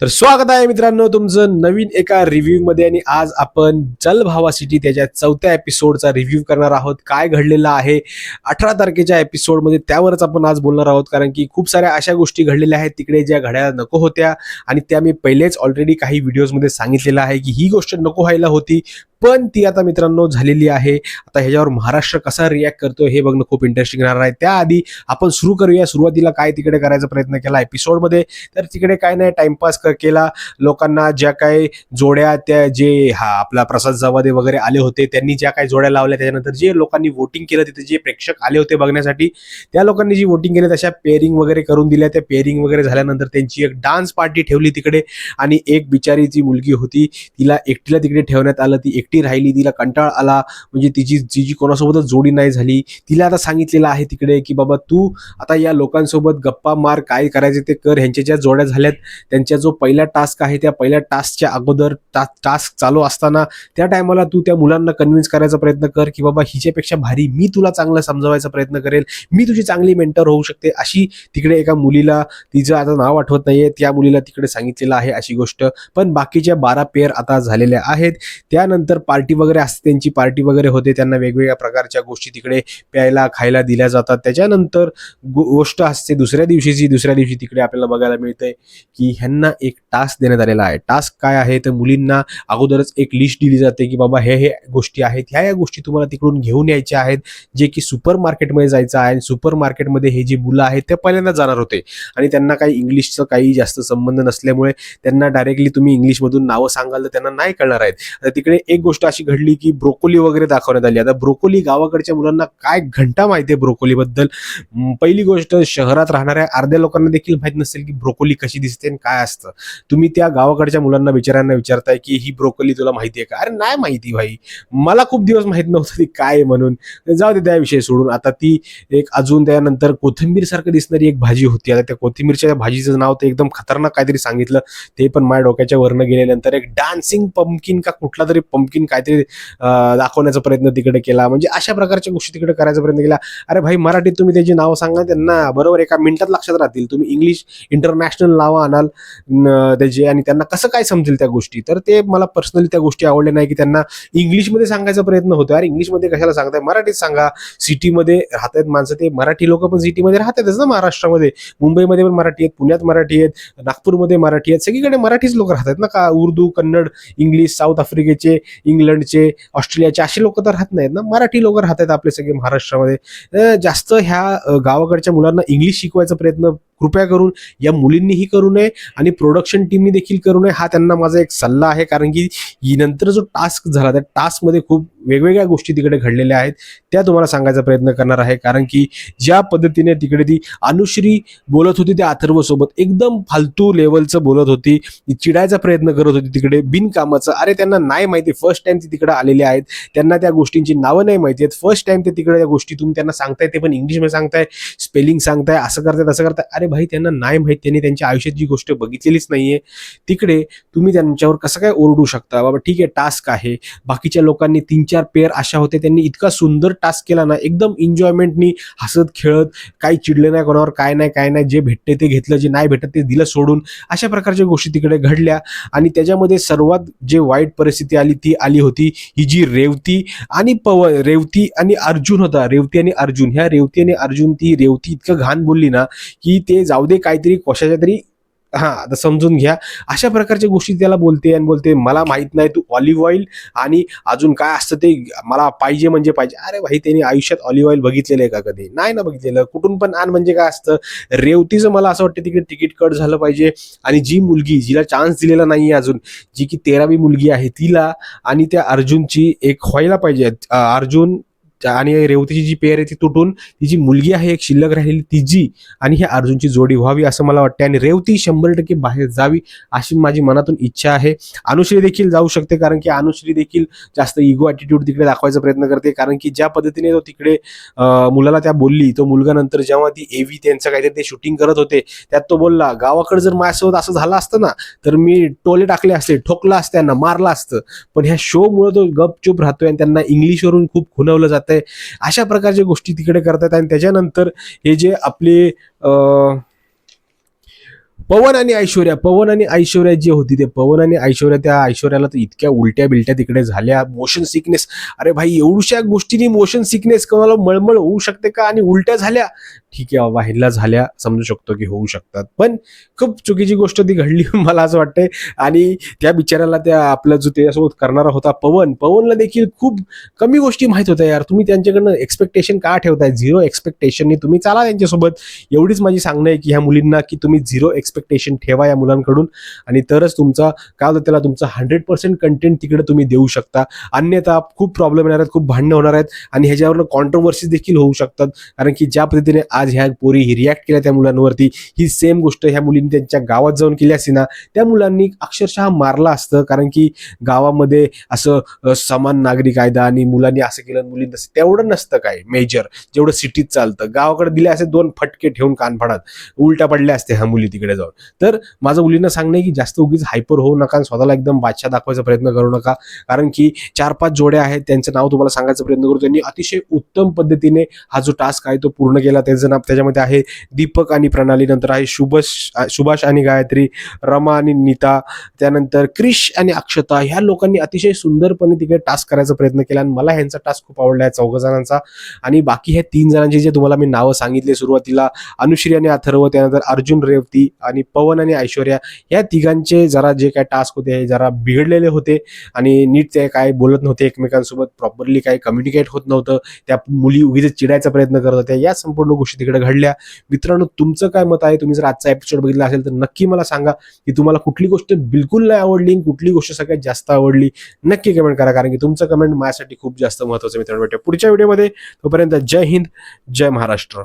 तर स्वागत आहे मित्रांनो तुमचं नवीन एका रिव्ह्यू मध्ये आणि आज आपण जलभावा सिटी त्याच्या चौथ्या एपिसोडचा रिव्ह्यू करणार आहोत. काय घडलेलं आहे? अठरा तारखेच्या एपिसोडमध्ये त्यावरच आपण आज बोलणार आहोत. कारण की खूप साऱ्या अशा गोष्टी घडलेल्या आहेत. तिकडे ज्या घड्याला नको होत्या आणि त्या मी पहिलेच ऑलरेडी काही व्हिडिओजमध्ये सांगितलेलं आहे की ही गोष्ट नको व्हायला होती. पण ती आता मित्रांनो झालेली आहे. आता ह्याच्यावर महाराष्ट्र कसा रिॲक्ट करतो हे बघणं खूप इंटरेस्टिंग राहणार आहे. त्याआधी आपण सुरू करूया. सुरुवातीला काय तिकडे करायचा प्रयत्न केला एपिसोडमध्ये तर तिकडे काय नाही टाइमपास केला. लोकांना ज्या काही जोड्या त्या जे हा आपला प्रसाद जवादे वगैरे आले होते त्यांनी ज्या काही जोड्या लावल्या त्याच्यानंतर जे लोकांनी वोटिंग केलं तिथे जे प्रेक्षक आले होते बघण्यासाठी त्या लोकांनी जी वोटिंग केली तशा पेअरिंग वगैरे करून दिल्या. त्या पेअरिंग वगैरे झाल्यानंतर त्यांची एक डान्स पार्टी ठेवली तिकडे. आणि एक बिचारी जी मुलगी होती. तिला एकटीला तिकडे ठेवण्यात आलं. ती एकटी राहिली तिला कंटाळ आला म्हणजे तिची जी जी कोणासोबतच जोडी नाही झाली. तिला आता सांगितलेलं आहे तिकडे की बाबा तू आता या लोकांसोबत गप्पा मार काय करायचे ते कर. ह्यांच्या ज्या जोड्या झाल्यात त्यांच्या जो पहिला टास्क आहे त्या पहिल्या टास्कच्या अगोदर टास्क चालू असताना त्या टायमाला तू त्या मुलांना कन्व्हिन्स करायचा प्रयत्न कर की बाबा हिच्यापेक्षा भारी मी तुला चांगलं समजवायचा प्रयत्न करेल. मी तुझी चांगली मेंटर होऊ शकते. अशी तिकडे एका मुलीला तिचं आता नाव आठवत नाहीये त्या मुलीला तिकडे सांगितलेलं आहे अशी गोष्ट. पण बाकीच्या बारा पेअर आता झालेल्या आहेत. त्यानंतर पार्टी वगैरे असते त्यांची पार्टी वगैरे होते त्यांना वेगवेगळ्या प्रकारच्या गोष्टी तिकडे प्यायला खायला दिल्या जातात. त्याच्यानंतर गो- गोष्ट असते दुसऱ्या दिवशीची दुसऱ्या दिवशी तिकडे आपल्याला बघायला मिळतंय की ह्यांना एक टास्क देण्यात आलेला आहे. टास्क काय आहे? तर मुलींना अगोदरच एक लिस्ट दिली जाते की बाबा हे हे गोष्टी आहेत ह्या या गोष्टी तुम्हाला तिकडून घेऊन यायच्या आहेत जे की सुपर मार्केटमध्ये जायचं आहे आणि सुपर मार्केटमध्ये हे जी मुलं आहेत ते पहिल्यांदा जाणार होते. आणि त्यांना काही इंग्लिशचं काही जास्त संबंध नसल्यामुळे त्यांना डायरेक्टली तुम्ही इंग्लिशमधून नावं सांगाल तर त्यांना नाही कळणार आहेत. तर तिकडे एक गोष्ट अशी घडली की ब्रोकोली वगैरे दाखवण्यात आली. आता ब्रोकोली गावाकडच्या मुलांना काय घंटा माहिती आहे ब्रोकोलीबद्दल? पहिली गोष्ट शहरात राहणाऱ्या अर्ध्या लोकांना देखील माहीत नसेल की ब्रोकोली कशी दिसते आणि काय असतं. तुम्ही त्या गावाकडच्या मुलांना विचारांना विचारताय की ही ब्रोकोली तुला माहिती आहे का? अरे नाही माहिती भाई. मला खूप दिवस माहीत नव्हतं ती काय म्हणून. जाऊ दे त्या विषय सोडून. आता ती एक अजून त्यानंतर कोथिंबीर सारखं दिसणारी एक भाजी होती. आता त्या कोथिंबीरच्या भाजीचं नाव तर एकदम खतरनाक काहीतरी सांगितलं. ते पण माझ्या डोक्याच्या वरनं गेल्यानंतर एक डान्सिंग पंपकिन का कुठला तरी पंपकिन काहीतरी दाखवण्याचा प्रयत्न तिकडे केला. म्हणजे अशा प्रकारच्या गोष्टी तिकडे करायचा प्रयत्न केला. अरे भाई मराठीत तुम्ही त्याची नावं सांगा त्यांना बरोबर एका मिनिटात लक्षात राहतील. तुम्ही इंग्लिश इंटरनॅशनल नावं आणाल त्याचे आणि त्यांना कसं काय समजेल त्या गोष्टी? तर ते मला पर्सनली त्या गोष्टी आवडल्या नाही की त्यांना इंग्लिशमध्ये सांगायचा प्रयत्न होतो अरे इंग्लिशमध्ये कशाला सांगताय? मराठीत सांगा. सिटीमध्ये राहतात माणसं ते. मराठी लोक पण सिटीमध्ये राहतातच ना महाराष्ट्रामध्ये. मुंबईमध्ये पण मराठी आहेत पुण्यात मराठी आहेत नागपूरमध्ये मराठी आहेत. सगळीकडे मराठीच लोक राहतात ना का? उर्दू कन्नड इंग्लिश साऊथ आफ्रिकेचे इंग्लंडचे ऑस्ट्रेलियाचे असे लोक तर राहत नाहीत ना. मराठी लोक राहत आहेत आपले सगळे महाराष्ट्रामध्ये. जास्त ह्या गावाकडच्या मुलांना इंग्लिश शिकवायचा प्रयत्न कृपया करून या मुलींनीही करू नये आणि प्रोडक्शन टीमनी देखील करू नये हा त्यांना माझा एक सल्ला आहे. कारण की ही नंतर जो टास्क झाला त्या टास्कमध्ये खूप वेगवेगळ्या गोष्टी तिकडे घडलेल्या आहेत. त्या तुम्हाला सांगायचा प्रयत्न करणार आहे. कारण की ज्या पद्धतीने तिकडे ती अनुश्री बोलत होती त्या अथर्वसोबत एकदम फालतू लेवलचं बोलत होती चिडायचा प्रयत्न करत होती तिकडे बिनकामाचं. अरे त्यांना नाही माहिती फर्स्ट टाइम ते तिकडे आलेले आहेत. त्यांना त्या गोष्टींची नावं नाही माहिती आहेत. फर्स्ट टाइम ते तिकडे त्या गोष्टी तुम्ही त्यांना सांगताय ते पण इंग्लिशमध्ये सांगताय स्पेलिंग सांगताय असं करताय तसं करताय. अरे भाई त्यांना नाही माहीत. त्यांनी त्यांच्या आयुष्यात जी गोष्ट बघितलेलीच नाहीये. तिकडे तुम्ही त्यांच्यावर कसं काय ओरडू शकता? बाबा ठीक आहे टास्क आहे. बाकीच्या लोकांनी तीन चार पेअर अशा होते त्यांनी इतका सुंदर टास्क केला ना एकदम एन्जॉयमेंटनी हसत खेळत काही चिडले नाही कोणावर काय नाही काय नाही जे भेटते ते घेतलं जे नाही भेटत ते दिलं सोडून. अशा प्रकारच्या गोष्टी तिकडे घडल्या. आणि त्याच्यामध्ये सर्वात जे वाईट परिस्थिती आली ती आली होती ही जी रेवती आणि पव रेवती आणि अर्जुन होता. रेवती आणि अर्जुन. ह्या रेवती आणि अर्जुन ती रेवती इतकं घाण बोलली ना की ते जाऊ दे काहीतरी कशाच्या तरी हा आता समजून घ्या. अशा प्रकारच्या गोष्टी त्याला बोलते आणि बोलते मला माहीत नाही तू ऑलिव्ह ऑइल आणि अजून काय असतं ते मला पाहिजे म्हणजे पाहिजे. अरे भाई त्यांनी आयुष्यात ऑलिव्ह ऑइल बघितलेलं आहे का कधी? नाही ना बघितलेलं. कुठून पण आण म्हणजे काय असतं? रेवतीचं मला असं वाटतं तिकडे तिकीट कट झालं पाहिजे आणि जी मुलगी जिला चान्स दिलेला नाहीये अजून जी की तेरावी मुलगी आहे तिला आणि त्या अर्जुनची एक व्हायला पाहिजे. अर्जुन आणि रेवतीची जी पेअर आहे ती तुटून तिची मुलगी आहे एक शिल्लक राहिलेली तिची आणि ह्या अर्जुनची जोडी व्हावी असं मला वाटतं आणि रेवती शंभर टक्के बाहेर जावी अशी माझी मनातून इच्छा आहे. अनुश्री देखील जाऊ शकते कारण की अनुश्री देखील जास्त इगो ॲटिट्यूड तिकडे दाखवायचा प्रयत्न करते. कारण की ज्या पद्धतीने तो तिकडे मुलाला त्या बोलली तो मुलगा नंतर जेव्हा ती एव्ही त्यांचं काहीतरी ते शूटिंग करत होते त्यात तो बोलला गावाकडे जर माझ्यासोबत असं झालं असतं ना तर मी टोले टाकले असते ठोकलं असतं त्यांना मारलं असतं. पण ह्या शो मुळे तो गपचूप राहतोय आणि त्यांना इंग्लिशवरून खूप खुनवलं जातंय अशा प्रकारच्या गोष्टी तिकडे करतात आणि त्याच्यानंतर हे जे आपले पवन आणि ऐश्वर्या पवन आणि ऐश्वर्या जी होती ते पवन आणि ऐश्वर्या त्या ऐश्वर्याला तर इतक्या उलट्या बिलट्या तिकडे झाल्या. मोशन सिकनेस अरे भाई एवढ्या गोष्टींनी मोशन सिकनेस कोणाला मळमळ होऊ शकते का? आणि उलट्या झाल्या. ठीक आहे बाबा झाल्या. समजू शकतो की होऊ शकतात. पण खूप चुकीची गोष्ट ती घडली मला असं वाटतंय. आणि त्या बिचाऱ्याला त्या आपला जो त्याच्यासोबत करणारा होता पवन पवनला देखील खूप कमी गोष्टी माहीत होत्या यार. तुम्ही त्यांच्याकडनं एक्सपेक्टेशन का ठेवताय? झिरो एक्सपेक्टेशननी तुम्ही चाला त्यांच्यासोबत. एवढीच माझी सांगणं आहे की ह्या मुलींना की तुम्ही झिरो एक्सपेक्टेशन ठेवा या मुलांकडून. आणि तरच तुमचा काय होतं त्याला तुमचा हंड्रेड पर्सेंट कंटेंट तिकडे तुम्ही देऊ शकता. अन्यथा खूप प्रॉब्लेम येणार आहेत खूप भांडणं होणार आहेत आणि ह्याच्यावरनं कॉन्ट्रोवर्सीज देखील होऊ शकतात. कारण की ज्या पद्धतीने आज ह्या पोरी रिॲक्ट केल्या त्या मुलांवरती ही सेम गोष्ट ह्या मुलींनी त्यांच्या गावात जाऊन केली असती ना त्या मुलांनी अक्षरशः मारला असतं. कारण की गावामध्ये असं समान नागरी कायदा आणि मुलांनी असं केलं मुलींनी तसं तेवढं नसतं काय मेजर जेवढं सिटीत चालतं. गावाकडे दिले असे दोन फटके ठेवून कानफाडात. उलट्या पडल्या असते ह्या मुली तिकडे. जाऊन. तर माझं मुलींना सांगणं की जास्त उगीच हायपर होऊ नका आणि स्वतःला एकदम बादशाह दाखवायचा प्रयत्न करू नका. कारण की चार पाच जोड्या आहेत त्यांचं नाव तुम्हाला सांगायचा प्रयत्न करू. त्यांनी अतिशय उत्तम पद्धतीने हा जो टास्क आहे तो पूर्ण केला. त्याचं नाव त्याच्यामध्ये आहे दीपक आणि प्रणाली. नंतर आहे शुभश सुभाष आणि गायत्री रमा आणि नीता. त्यानंतर क्रिश आणि अक्षता. ह्या लोकांनी अतिशय सुंदरपणे तिकडे टास्क करायचा प्रयत्न केला आणि मला ह्यांचा टास्क खूप आवडला आहे चौघ जणांचा. आणि बाकी ह्या तीन जणांची जे तुम्हाला मी नावं सांगितले सुरुवातीला अनुश्री आणि अथर्व त्यानंतर अर्जुन रेवती आणि पवन आणि ऐश्वर्या या तिघांचे जरा जे काय टास्क होते हे जरा बिघडलेले होते आणि नीट ते काय बोलत नव्हते एकमेकांसोबत प्रॉपरली काही कम्युनिकेट होत नव्हतं त्या मुली उगीच चिडायचा प्रयत्न करत होत्या. या संपूर्ण गोष्टी तिकडे घडल्या. मित्रांनो तुमचं काय मत आहे? तुम्ही जर आजचा एपिसोड बघितला असेल तर नक्की मला सांगा की तुम्हाला कुठली गोष्ट बिलकुल नाही आवडली आणि कुठली गोष्ट सगळ्यात जास्त आवडली? नक्की कमेंट करा कारण की तुमचं कमेंट माझ्यासाठी खूप जास्त महत्वाचं मित्रांनो. भेटूया पुढच्या व्हिडिओमध्ये तोपर्यंत जय हिंद जय महाराष्ट्र.